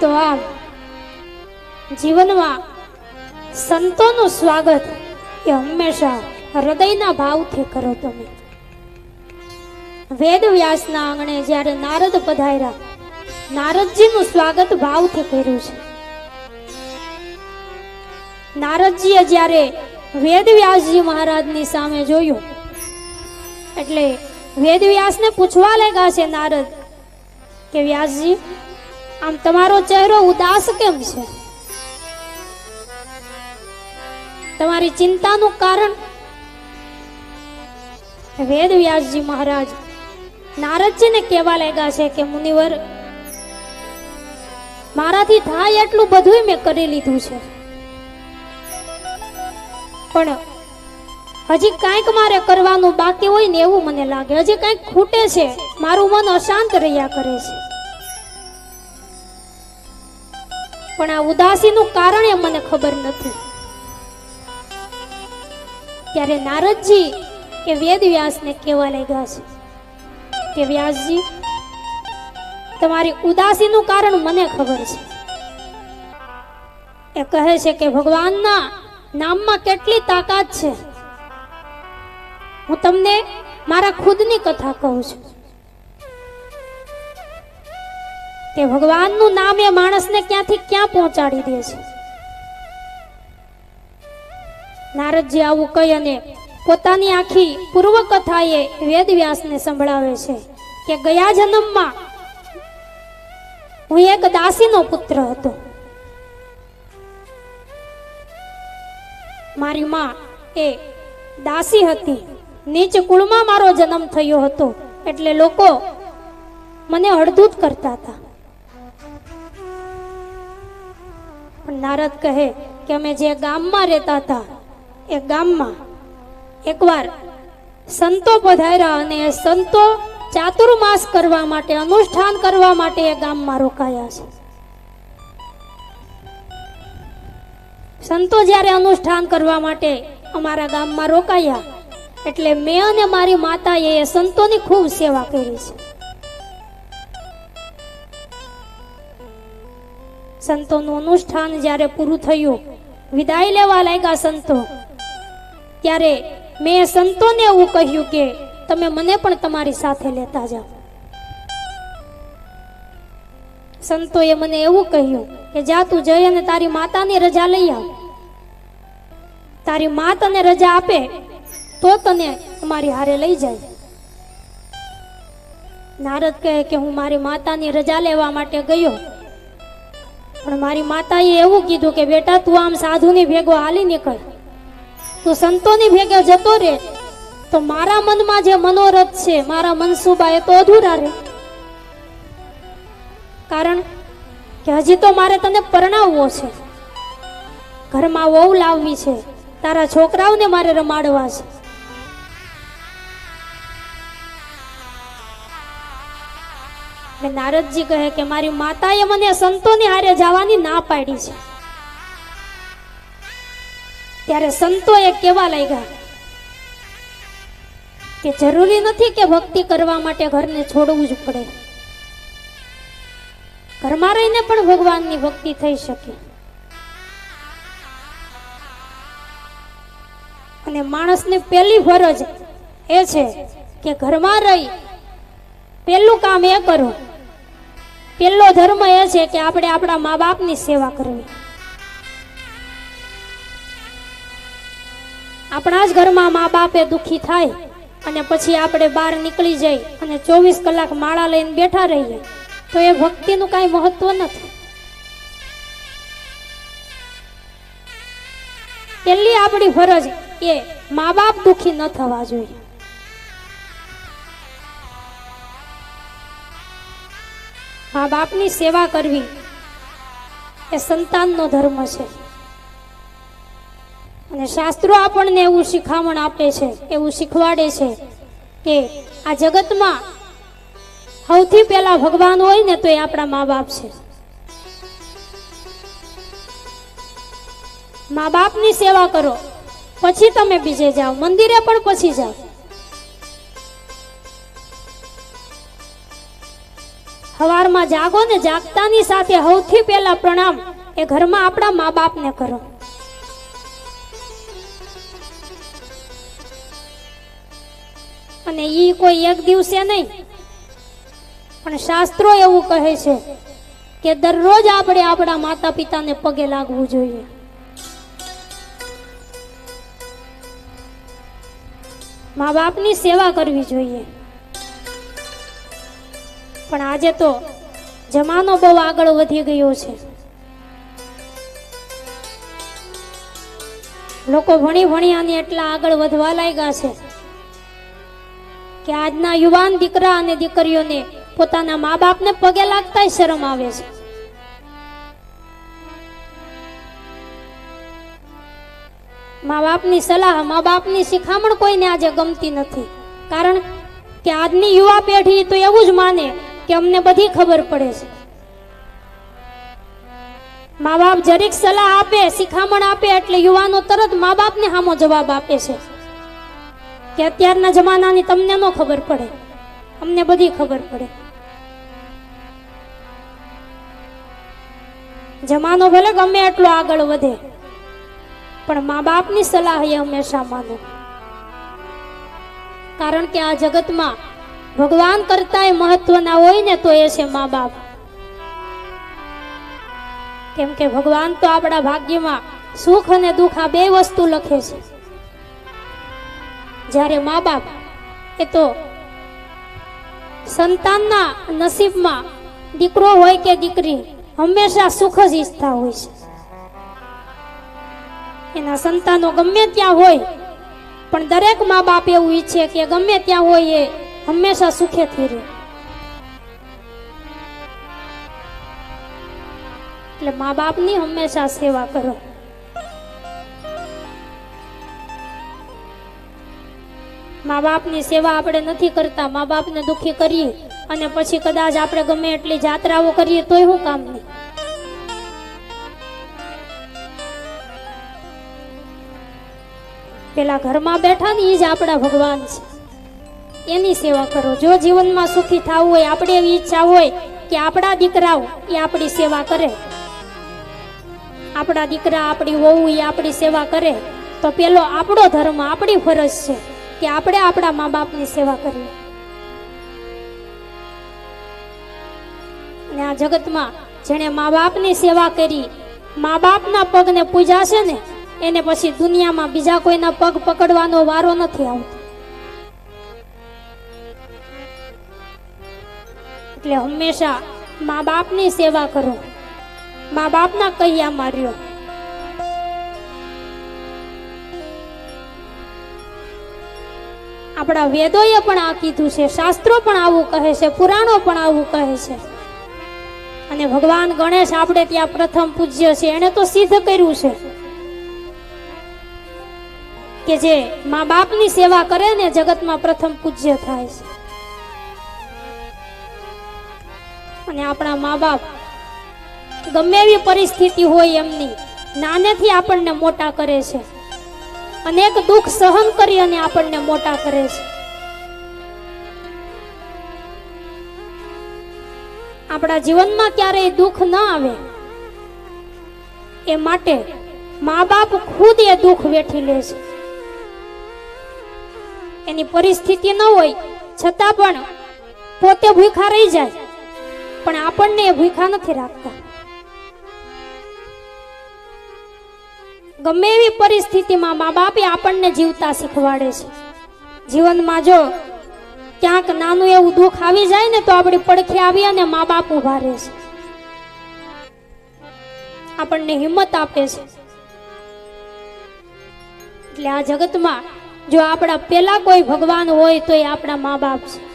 તો આમ જીવનમાં સંતોનું સ્વાગત એ હંમેશા હૃદયના ભાવથી કરો તમે. વેદ વ્યાસના આંગણે જ્યારે નારદ પધાર્યા, નારદજીનું સ્વાગત ભાવથી કર્યું છે. નારદજીએ જ્યારે વેદ વ્યાસજી મહારાજની સામે જોયું, એટલે વેદ વ્યાસને પૂછવા લાગ્યા છે નારદ, કે વ્યાસજી આમ તમારો ચહેરો ઉદાસ કેમ છે? તમારી ચિંતાનું કારણ? વેદ વ્યાસજી મહારાજ, નારદજીને કહેવા લાગ્યા છે કે મુનિવર, મારાથી થાય એટલું બધું મેં કરી લીધું છે. પણ હજી કાંઈક મારે કરવાનું બાકી હોય ને એવું મને લાગે. હજી કાંઈક ખૂટે છે. મારું મન અશાંત રહ્યા કરે છે. પણ આ ઉદાસીનું કારણ એ મને ખબર નથી. ત્યારે નારદજી એ વેદ વ્યાસને કહેવા લાગ્યા છે કે વ્યાસજી, તમારી ઉદાસીનું કારણ મને ખબર છે. એ કહે છે કે ભગવાનના નામમાં કેટલી તાકાત છે. હું તમને મારા ખુદની કથા કહું છું. કે ભગવાનનું નામ એ માણસને ક્યાંથી ક્યાં પહોંચાડી દે છે? નારદજી આવું કહી અને પોતાની આખી પૂર્વ કથા એ વેદ વ્યાસને સંભળાવે છે કે ગયા જન્મમાં હું એક દાસીનો પુત્ર હતો. મારી માં એ દાસી હતી. નીચ કુળમાં મારો જન્મ થયો હતો. એટલે લોકો મને અડધૂત કરતા હતા. નારદ કહે કે અમે જે ગામમાં રહેતા હતા, એ ગામમાં એકવાર સંતો પધાર્યા અને એ સંતો ચાતુર્માસ કરવા માટે, અનુષ્ઠાન કરવા માટે એ ગામમાં રોકાયા છે. સંતો જ્યારે અનુષ્ઠાન કરવા માટે અમારા ગામમાં રોકાયા, એટલે મેં અને મારી માતાએ એ સંતોની ખૂબ સેવા કરી છે. સંતોનું અનુષ્ઠાન જ્યારે પૂરું થયું, વિદાય લેવા લાગ્યા સંતો. ત્યારે મેં સંતોને એવું કહ્યું કે, તમે મને પણ તમારી સાથે લેતા જાઓ. સંતોએ મને એવું કહ્યું કે, જા તું જઈ અને તારી માતાની રજા લઈ આવ. તારી મા તને રજા આપે, તો તને અમારી હારે લઈ જાય. નારદ કહે કે, હું મારી માતાની રજા લેવા માટે ગયો. પણ મારી માતાએ એવું કીધું કે, બેટા, તું આમ સાધુની ભેગો હાલી નીકળ. તું સંતોની ભેગે જતો રે તો મારા મનમાં જે મનોરથ છે, મારા મનસુબા એ તો અધૂરા રહે. કારણ કે હજી તો મારે તને પરણાવવો છે. ઘરમાં વહુ લાવવી છે. તારા છોકરાઓને મારે રમાડવા છે. એટલે નારદજી કહે કે મારી માતાએ મને સંતોની હારે જવાની ના પાડી છે. ત્યારે સંતો એ કેવા લાગ્યા કે જરૂરી નથી કે ભક્તિ કરવા માટે ઘરને છોડવું જ પડે. ઘરમાં રહીને પણ ભગવાનની ભક્તિ થઈ શકે. અને માણસની પહેલી ફરજ એ છે કે ઘરમાં રહી, પહેલું કામ એ કરો. પહેલો ધર્મ એ છે કે આપણે આપણા મા બાપની સેવા કરવી. આપણા જ ઘરમાં મા બાપે દુખી થાય અને પછી આપણે બહાર નીકળી જઈ અને ચોવીસ કલાક માળા લઈને બેઠા રહીએ, તો એ ભક્તિનું કાંઈ મહત્વ નથી. પહેલી આપણી ફરજ એ મા બાપ દુખી ન થવા જોઈએ. મા બાપની સેવા કરવી એ સંતાનનો ધર્મ છે. અને શાસ્ત્રો આપણને એવું શિખામણ આપે છે, એવું શીખવાડે છે કે આ જગતમાં સૌથી પહેલા ભગવાન હોય ને તો એ આપણા મા બાપ છે. મા બાપની સેવા કરો, પછી તમે બીજે જાઓ, મંદિરે પણ પછી જાઓ. સવારમાં જાગો ને જાગતાની સાથે સૌથી પહેલા પ્રણામ એ ઘરમાં આપણા મા બાપને કરો. અને ઈ કોઈ એક દિવસે નહીં, પણ શાસ્ત્રો એવું કહે છે કે દરરોજ આપણે આપણા માતા પિતાને પગે લાગવું જોઈએ. મા બાપની સેવા કરવી જોઈએ. પણ આજે તો જમાનો બહુ આગળ વધી ગયો છે. લોકો ભણી ભણ્યાની એટલા આગળ વધવા લાગ્યા છે કે આજના યુવાન દીકરા અને દીકરીઓને પોતાના મા બાપને પગે લાગતા શરમ આવે છે. મા બાપની સલાહ, મા બાપની શિખામણ કોઈને આજે ગમતી નથી. કારણ કે આજની યુવા પેઢી તો એવું જ માને કે અમને બધી ખબર પડે છે. મા બાપ જરીક સલાહ આપે, શિખામણ આપે, એટલે યુવાનો તરત મા બાપને સામો જવાબ આપે છે. કે અત્યારના જમાનાની તમને ન ખબર પડે. અમને બધી ખબર પડે. જમાનો ભલે ગમે એટલો આગળ વધે, પણ મા બાપની સલાહ એ હંમેશા માનો. કારણ કે આ જગતમાં ભગવાન કરતાંય મહત્વના હોય ને તો એ છે મા બાપ. કેમ કે ભગવાન તો આપણા ભાગ્યમાં સુખ અને દુઃખ આ બે વસ્તુ લખે છે. જ્યારે મા બાપ એ તો સંતાનના નસીબમાં દીકરો હોય કે દીકરી, હંમેશા સુખ જ ઈચ્છતા હોય છે. એના સંતાનો ગમે ત્યાં હોય, પણ દરેક મા બાપ એવું ઈચ્છે કે ગમે ત્યાં હોય એ હંમેશા સુખેથી રહે. એટલે મા બાપની હંમેશા સેવા કરો. મા બાપની સેવા આપણે નથી કરતા, મા બાપને દુખી કરીએ અને પછી કદાચ આપણે ગમે એટલી જાત્રાઓ કરીએ તોય શું કામ નહીં. પેલા ઘરમાં બેઠા ને એ જ આપણા ભગવાન છે. એની સેવા કરો. જો જીવનમાં સુખી થવું હોય, આપણે એવી ઈચ્છા હોય કે આપણા દીકરાઓ એ આપણી સેવા કરે. આપણા દીકરા આપણી વહુ એ આપણી સેવા કરે. તો પેલો આપણો ધર્મ, આપણી ફરજ છે કે આપણે આપણા મા બાપની સેવા કરીએ. અને આ જગતમાં જેણે મા બાપની સેવા કરી મા બાપના પગને પૂજા છે ને, એને પછી દુનિયામાં બીજા કોઈના પગ પકડવાનો વારો નથી આવતો. એટલે હંમેશા મા બાપની સેવા કરો. મા બાપના કહ્યા માર્યો. આપણા વેદોએ પણ આ કીધું છે, શાસ્ત્રો પણ આવું કહે છે, પુરાણો પણ આવું કહે છે. અને ભગવાન ગણેશ આપણે ત્યાં પ્રથમ પૂજ્ય છે, એને તો સિદ્ધ કર્યું છે. કે જે મા બાપની સેવા કરે ને જગતમાં પ્રથમ પૂજ્ય થાય છે. અને આપણા મા બાપ ગમે એવી પરિસ્થિતિ હોય એમની, નાનેથી આપણને મોટા કરે છે. અનેક દુઃખ સહન કરી અને આપણને મોટા કરે છે. આપણા જીવનમાં ક્યારેય દુઃખ ન આવે. એ માટે મા બાપ ખુદ એ દુઃખ વેઠી લે છે. એની પરિસ્થિતિ ન હોય, છતાં પણ પોતે ભૂખા રહી જાય. પણ આપણને એ ભૂખા નથી રાખતા. ગમે એવી પરિસ્થિતિમાં મા બાપે આપણને જીવતા શીખવાડે છે. જીવનમાં જો ક્યાંક નાનું એવું દુઃખ આવી જાય ને તો આપણી પડખે આવી અને મા બાપ ઊભા રહે છે. આપણને હિંમત આપે છે. એટલે આ જગતમાં જો આપણા પેલા કોઈ ભગવાન હોય તો એ આપણા મા બાપ છે.